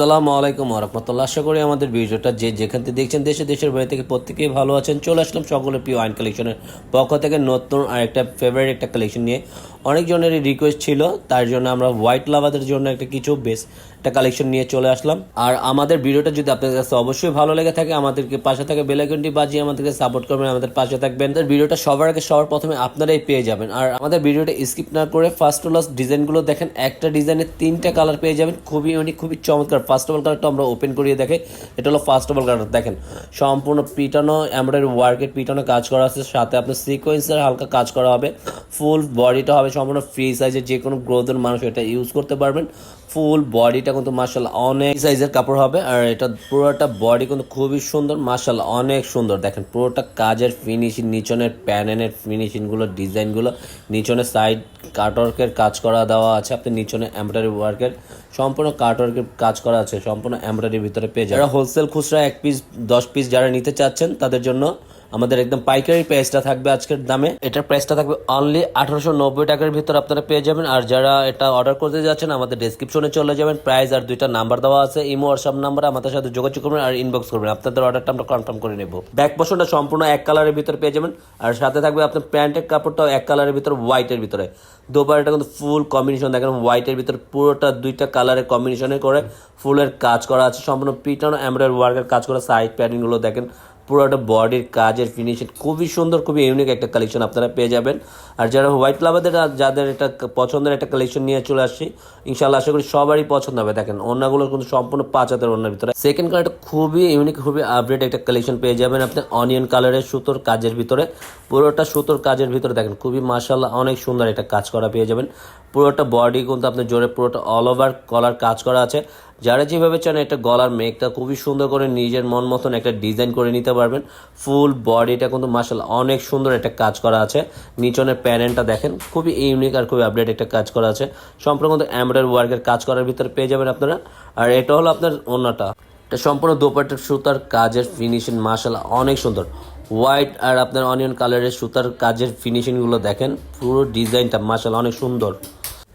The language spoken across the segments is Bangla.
আসসালামু আলাইকুম রহমতুল্লাহ আশা করি আমাদের ভিডিওটা যে যেখান থেকে দেখছেন দেশে, দেশের বাইরে থেকে প্রত্যেকেই ভালো আছেন। চলে আসলাম সকলের প্রিয় আইন কালেকশনের পক্ষ থেকে নতুন আর একটা ফেভারিট একটা কালেকশন নিয়ে। অনেকজনেরই রিকোয়েস্ট ছিল, তার জন্য আমরা হোয়াইট লাভাদের জন্য একটা কিছু বেশ একটা কালেকশন নিয়ে চলে আসলাম। আর আমাদের ভিডিওটা যদি আপনাদের কাছে অবশ্যই ভালো লেগে থাকে, আমাদেরকে পাশে থাকে বেলাইকনটি বাজিয়ে আমাদেরকে সাপোর্ট করবেন, আমাদের পাশে থাকবেন। ভিডিওটা সবার আগে, সবার প্রথমে আপনারাই পেয়ে যাবেন। আর আমাদের ভিডিওটা স্কিপ না করে ফার্স্ট টু লাস্ট ডিজাইনগুলো দেখেন, একটা ডিজাইনের তিনটা কালার পেয়ে যাবেন। খুবই উনি খুবই চমৎকার। ফার্স্ট অফ অল কালারটা আমরা ওপেন করিয়ে দেখাই এটা হলো ফার্স্ট অফ অল কালার দেখেন, সম্পূর্ণ পিটানো এমব্রয়ডারি ওয়ার্কের পিটানো কাজ করা আছে, সাথে আপনার সিকোয়েন্সের হালকা কাজ করা হবে ফুল বডিটা হবে সম্পূর্ণ ফ্রি সাইজের যে কোনো গ্রোথের মানুষ এটা ইউজ করতে পারবেন। ফুল বডিটা কিন্তু মার্শাল অনেক সাইজের কাপড় হবে, আর এটা পুরোটা বডি কিন্তু খুবই সুন্দর মার্শাল অনেক সুন্দর। দেখেন, পুরোটা কাজের ফিনিশিং নিচনের প্যানেনের ফিনিশিংগুলো ডিজাইনগুলো নিচনের সাইড কাটওয়ার্কের কাজ করা দেওয়া আছে, আপনি নিচনে এমব্রয়ডারি ওয়ার্কের সম্পূর্ণ কাটওয়ার্কের কাজ করা আছে, সম্পূর্ণ এমব্রয়ডারির ভিতরে পেয়ে যারা হোলসেল খুচরা এক পিস দশ পিস যারা নিতে চাচ্ছেন, তাদের জন্য আমাদের একদম পাইকারি প্রাইসটা থাকবে আজকের দামে। এটার প্রাইসটা থাকবে অনলি আঠারোশো নব্বই টাকার ভিতর আপনারা পেয়ে যাবেন। আর যারা এটা অর্ডার করতে যাচ্ছেন, আমাদের ডেসক্রিপশনে চলে যাবেন। প্রাইস আর দুইটা নাম্বার দেওয়া আছে ইমো হোয়াটসঅ্যাপ নাম্বার আমাদের সাথে যোগাযোগ করবেন আর ইনবক্স করবেন। আপনাদের অর্ডারটা আমরা কনফার্ম করে নেব। ব্যাক পোর্শনটা সম্পূর্ণ এক কালারের ভিতরে পেয়ে যাবেন। আর সাথে থাকবে আপনার প্যান্টের কাপড়টাও এক কালারের ভিতর হোয়াইটের ভিতরে। দোপারটা কিন্তু ফুল কম্বিনেশন দেখেন হোয়াইটের ভিতরে পুরোটা দুইটা কালারের কম্বিনেশনে করে ফুলের কাজ করা আছে। সম্পূর্ণ পিটানো এমব্রয়ডারি ওয়ার্কের কাজ করা সাইড প্যাডিংগুলো দেখেন। পুরোটা বডির কাজের ফিনিশিং খুবই সুন্দর, খুবই ইউনিক একটা কালেকশন আপনারা পেয়ে যাবেন। আর যারা হোয়াইট লাভাদের যাদের এটা পছন্দের একটা কালেকশন নিয়ে চলে আসছি ইনশাল্লাহ আশা করি সবারই পছন্দ হবে। দেখেন, অন্যগুলো কিন্তু সম্পূর্ণ পাঁচ হাতের অন্যের ভিতরে। সেকেন্ড কালারটা খুবই ইউনিক খুবই আপডেট একটা কালেকশন পেয়ে যাবেন আপনি অনিয়ন কালারের সুতোর কাজের ভিতরে। পুরোটা সুতোর কাজের ভিতরে দেখেন, খুবই মার্শাল্লাহ অনেক সুন্দর একটা কাজ করা পেয়ে যাবেন। পুরোটা বডি কিন্তু আপনার জোরে পুরোটা অল ওভার কলার কাজ করা আছে। যারা যেভাবে চান একটা গলার মেঘটা খুবই সুন্দর করে নিজের মন মতন একটা ডিজাইন করে নিতে পারবেন। ফুল বডিটা কিন্তু মার্শাল অনেক সুন্দর একটা কাজ করা আছে। নিচনের প্যানেলটা দেখেন, খুবই ইউনিক আর খুবই আপডেট একটা কাজ করা আছে। সম্পূর্ণ কিন্তু এমব্রয়ডারি ওয়ার্কের কাজ করার ভিতরে পেয়ে যাবেন আপনারা। আর এটা হলো আপনার অন্যটা এটা সম্পূর্ণ দোপাটের সুতার কাজের ফিনিশিং মার্শাল অনেক সুন্দর। হোয়াইট আর আপনার অনিয়ন কালারের সুতার কাজের ফিনিশিংগুলো দেখেন, পুরো ডিজাইনটা মার্শাল অনেক সুন্দর।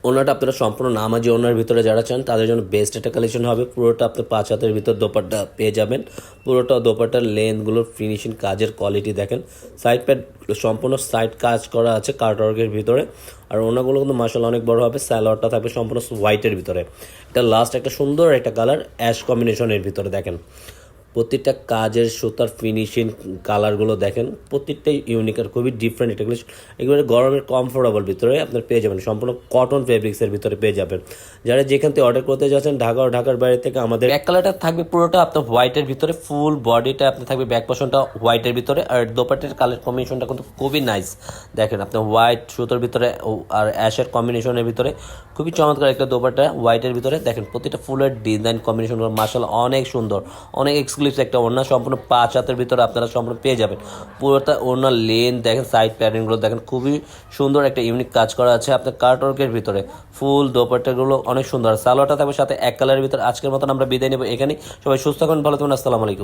ওনাটা আপনারা সম্পূর্ণ নামাজি ওনার ভিতরে যারা চান, তাদের জন্য বেস্ট একটা কালেকশন হবে। পুরোটা আপনি পাঁচ হাতের ভিতর দোপাট্টা পেয়ে যাবেন। পুরোটা দোপাট্টার লেন্থগুলোর ফিনিশিং কাজের কোয়ালিটি দেখেন। সাইড প্যাড সম্পূর্ণ সাইড কাজ করা আছে কার্টওয়ার্কের ভিতরে। আর ওনাগুলো কিন্তু মার্শাল অনেক বড় হবে স্যালোয়ারটা থাকবে সম্পূর্ণ হোয়াইটের ভিতরে। এটা লাস্ট একটা সুন্দর একটা কালার অ্যাশ কম্বিনেশনের ভিতরে দেখেন। প্রত্যেকটা কাজের সুতার ফিনিশিং কালারগুলো দেখেন প্রত্যেকটাই ইউনিক আর খুবই ডিফারেন্ট এটা এগুলো গরমের কমফোর্টেবল ভিতরে আপনার পেয়ে যাবেন, সম্পূর্ণ কটন ফেব্রিক্সের ভিতরে পেয়ে যাবেন। যারা যেখান থেকে অর্ডার করতে যাচ্ছেন, ঢাকা ও ঢাকার বাইরে থেকে আমাদের ব্যাক কালারটা থাকবে পুরোটা আপনার হোয়াইটের ভিতরে ফুল বডিটা আপনার থাকবে ব্যাক পোর্শনটা হোয়াইটের ভিতরে, আর দোপাটের কালার কম্বিনেশনটা কিন্তু খুবই নাইস দেখেন আপনার হোয়াইট সুতোর ভিতরে আর অ্যাশের কম্বিনেশনের ভিতরে, খুবই চমৎকার একটা দোপাটা হোয়াইটের ভিতরে। দেখেন প্রতিটা ফুলের ডিজাইন কম্বিনেশন মার্শাল অনেক সুন্দর, অনেক একটা ওড়না সম্পূর্ণ পাঁচ হাতের ভিতরে আপনারা সম্পূর্ণ পেয়ে যাবেন। পুরোটা ওড়নার লেন দেখেন সাইড প্যাটার্নগুলো দেখেন, খুবই সুন্দর একটা ইউনিক কাজ করা আছে আপনার কার্টওয়ার্কের ভিতরে। ফুল দোপাট্টাগুলো অনেক সুন্দর। সালোয়ারটা থাকবে সাথে এক কালারের ভিতরে। আজকের মতন আমরা বিদায় নেব এখানেই। সবাই সুস্থ থাকুন, ভালো থাকুন, আসসালামু আলাইকুম।